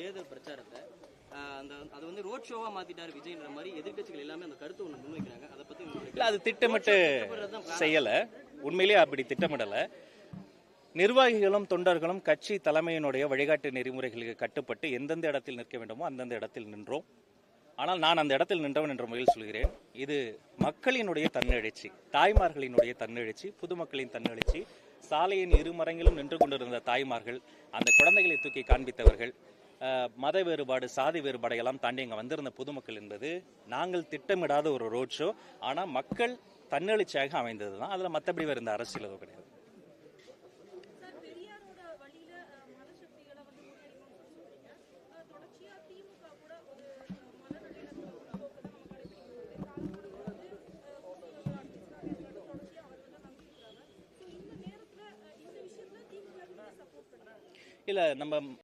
தேர்தல் பிரச்சாரத்தை அந்த அது வந்து ரோட் ஷோவா மாத்திட்டாரு விஜய்ன்ற மாதிரி எதிர்க்கட்சிகள் எல்லாமே அந்த கருத்தை ஒன்று முன்வைக்கிறாங்க. அதை பத்தி இல்ல அது திட்டமிட்டு செய்யல. உண்மையிலேயே அப்படி திட்டமிடல. நிர்வாகிகளும் தொண்டர்களும் கட்சி தலைமையினுடைய வழிகாட்டு நெறிமுறைகளுக்கு கட்டுப்பட்டு எந்தெந்த இடத்தில் நிற்க வேண்டுமோ அந்தந்த இடத்தில் நின்றோம். ஆனால் நான் அந்த இடத்தில் நின்றவன் என்ற முறையில் சொல்கிறேன். இது மக்களினுடைய தன்னெழுச்சி தாய்மார்களினுடைய தன்னெழுச்சி பொதுமக்களின் தன்னெழுச்சி சாலையின் இருமரங்கிலும் நின்று கொண்டிருந்த தாய்மார்கள் அந்த குழந்தைகளை தூக்கி காண்பித்தவர்கள் மத வேறுபாடு சாதி வேறுபாடை எல்லாம் தாண்டி இங்கே வந்திருந்த பொதுமக்கள் என்பது நாங்கள் திட்டமிடாத ஒரு ரோட் ஷோ ஆனால் மக்கள் தன்னெழுச்சியாக அமைந்தது தான் அதில் மற்றபடி வேறு இந்த அரசியல் எதுவும் கிடையாது. இல்லை நம்ம